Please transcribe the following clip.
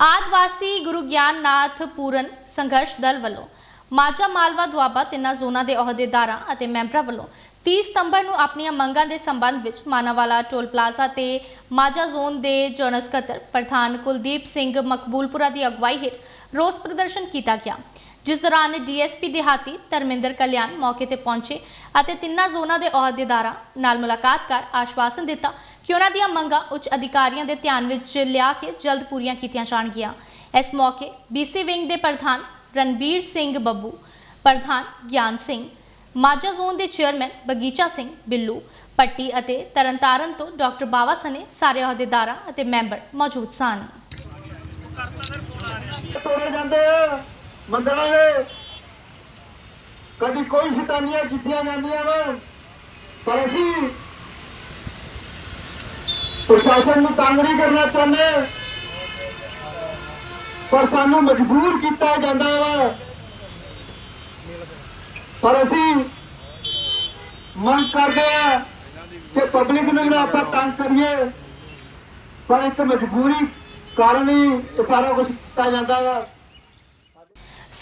ਆਦਿਵਾਸੀ ਗੁਰੂ ਗਿਆਨਨਾਥ ਪੂਰਨ ਸੰਘਰਸ਼ ਦਲ ਵੱਲੋਂ ਮਾਝਾ ਮਾਲਵਾ ਦੁਆਬਾ ਤਿੰਨਾਂ ਜ਼ੋਨਾਂ ਦੇ ਅਹੁਦੇਦਾਰਾਂ ਅਤੇ ਮੈਂਬਰਾਂ ਵੱਲੋਂ 30 ਸਤੰਬਰ ਨੂੰ ਆਪਣੀਆਂ ਮੰਗਾਂ ਦੇ ਸੰਬੰਧ ਵਿੱਚ ਮਾਨਾਵਾਲਾ ਟੋਲ ਪਲਾਜ਼ਾ ਤੇ ਮਾਝਾ ਜ਼ੋਨ ਦੇ ਜਨਰਲ ਸਕੱਤਰ ਪ੍ਰਧਾਨ ਕੁਲਦੀਪ ਸਿੰਘ ਮਕਬੂਲਪੁਰਾ ਦੀ ਅਗਵਾਈ ਹੇਠ ਰੋਸ ਪ੍ਰਦਰਸ਼ਨ ਕੀਤਾ ਗਿਆ, ਜਿਸ ਦੌਰਾਨ ਡੀਐਸਪੀ ਦਿਹਾਤੀ ਧਰਮਿੰਦਰ ਕਲਿਆਣ ਮੌਕੇ ਤੇ ਪਹੁੰਚੇ ਅਤੇ ਤਿੰਨਾਂ ਜ਼ੋਨਾਂ ਦੇ ਅਹੁਦੇਦਾਰਾਂ ਨਾਲ ਮੁਲਾਕਾਤ ਕਰ ਆਸ਼ਵਾਸਨ ਦਿੱਤਾ ਕਿ ਉਹਨਾਂ ਦੀਆਂ ਮੰਗਾਂ ਉੱਚ ਅਧਿਕਾਰੀਆਂ ਦੇ ਧਿਆਨ ਵਿੱਚ ਲਿਆ ਕੇ ਜਲਦ ਪੂਰੀਆਂ ਕੀਤੀਆਂ ਜਾਣਗੀਆਂ। ਇਸ ਮੌਕੇ ਬੀਸੀ ਵਿੰਗ ਦੇ ਪ੍ਰਧਾਨ ਰਣਬੀਰ ਸਿੰਘ ਬੱਬੂ, ਪ੍ਰਧਾਨ ਗਿਆਨ ਸਿੰਘ, ਮਾਝਾ ਜ਼ੋਨ ਦੇ ਚੇਅਰਮੈਨ ਬਗੀਚਾ ਸਿੰਘ ਬਿੱਲੂ, ਪੱਟੀ ਅਤੇ ਤਰਨਤਾਰਨ ਤੋਂ ਡਾਕਟਰ ਬਾਵਾ ਸਨੇ ਸਾਰੇ ਅਹੁਦੇਦਾਰਾਂ ਅਤੇ ਮੈਂਬਰ ਮੌਜੂਦ ਸਨ। ਤੋੜੇ ਜਾਂਦੇ ਮੰਦਰਾਂ ਦੇ। ਕਦੀ ਕੋਈ ਸ਼ੈਤਾਨੀਆਂ ਕੀਤੀਆਂ ਜਾਂਦੀਆਂ ਵਾ, ਪਰ ਅਸੀਂ ਪ੍ਰਸ਼ਾਸਨ ਨੂੰ ਤੰਗ ਨਹੀਂ ਕਰਨਾ ਚਾਹੁੰਦੇ। ਪਰ ਸਾਨੂੰ ਮਜਬੂਰ ਕੀਤਾ ਜਾਂਦਾ ਵਾ। ਪਰ ਅਸੀਂ ਮੰਗ ਕਰਦੇ ਆ ਕਿ ਪਬਲਿਕ ਨੂੰ ਜਿਹੜਾ ਆਪਾਂ ਤੰਗ ਕਰੀਏ। ਪਰ ਇੱਕ ਮਜਬੂਰੀ ਕਾਰਨ ਹੀ ਸਾਰਾ ਕੁਝ ਕੀਤਾ ਜਾਂਦਾ ਵਾ।